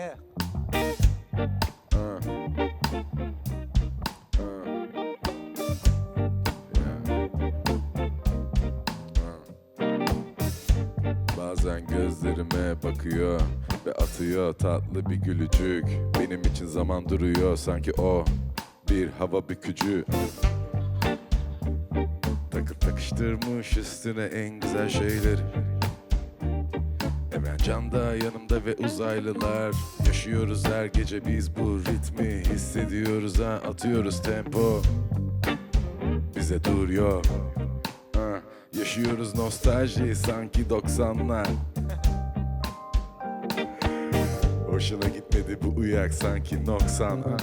Yeah. Uh. Bazen gözlerime bakıyor ve atıyor tatlı bir gülücük. Benim için zaman duruyor sanki o bir hava bükücü. Takıp takıştırmış üstüne en güzel şeyleri. Can'da yanımda ve uzaylılar. Yaşıyoruz her gece biz bu ritmi Hissediyoruz ha. Atıyoruz tempo. Bize dur yok ha, Yaşıyoruz nostalji sanki 90'lar Hoşuna gitmedi bu uyak sanki noksan. Ha.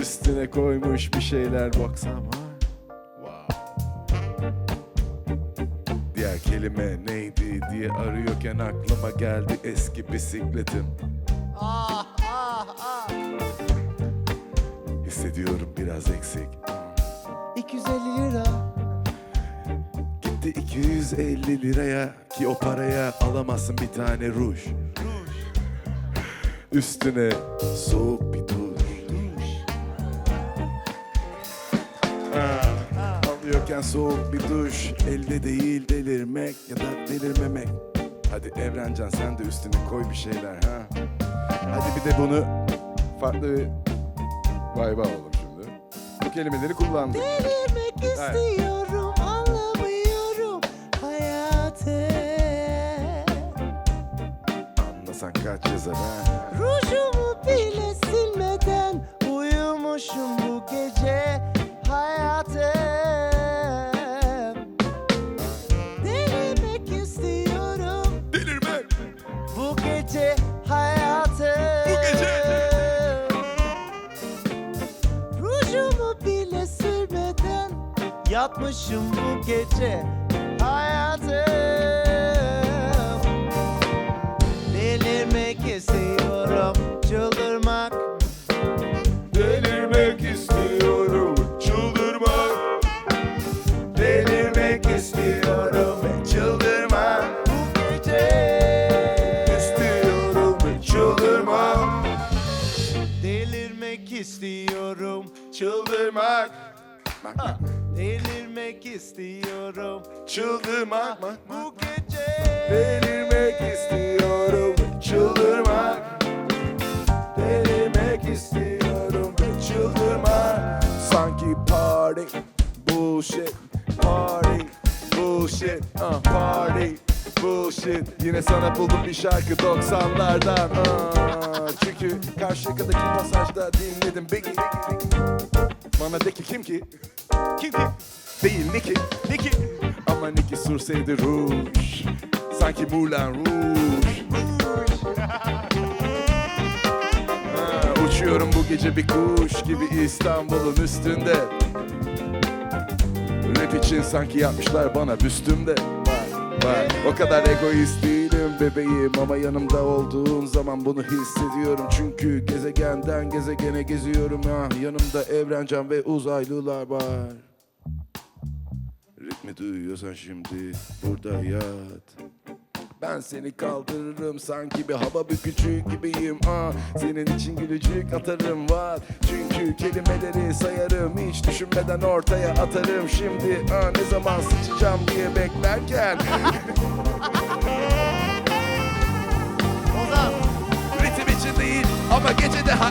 Üstüne koymuş bir şeyler baksam kelime neydi diye arıyorken aklıma geldi eski bisikletim. Ah ah ah. Hissediyorum biraz eksik. 250 lira. Gitti 250 liraya ki o paraya alamazsın bir tane ruj. Üstüne soğuk bir duş. Alıyorken soğuk bir duş. Elde değil delirmek ya da delirmemek. Hadi Evrencan sen de üstüne koy bir şeyler ha? Hadi bir de bunu farklı bir vibe alalım şimdi. Bu kelimeleri kullandık. Delirmek Evet. istiyorum, anlamıyorum hayatı. Anlasan kaç yazar ha bu gece hayatım. Bu gece. Rujumu bile sürmeden yatmışım bu gece hayatım. Çıldırmak. Bak, bak. delirmek istiyorum. Çıldırmak. Bu gece. Delirmek istiyorum. Çıldırmak. Delirmek istiyorum. Ve çıldırmak. Sanki party bullshit Party bullshit uh, Party bullshit. Yine sana buldum bir şarkı 90'lardan uh, Çünkü karşıdaki pasajda dinledim. Biggie Bana de ki kim ki? Kim ki? Değil Nicki Nicki Ama Nicki sürseydi ruj. Sanki Moulin Rouge Uçuyorum bu gece bir kuş gibi İstanbul'un üstünde. Rap için sanki yapmışlar bana büstümde Bak, O kadar egoist değilim bebeğim Ama yanımda olduğun zaman bunu hissediyorum. Çünkü gezegenden gezegene geziyorum. Ah Yanımda evrencan ve uzaylılar var. Ritmi duyuyorsan şimdi burada yat ben seni kaldırırım sanki bir hava bükücü gibiyim. Ah Senin için gülücük atarım var. Çünkü kelimeleri sayarım hiç düşünmeden ortaya atarım. Şimdi ah ne zaman sıçacağım diye beklerken. Ozan. Ritim için değil ama gece daha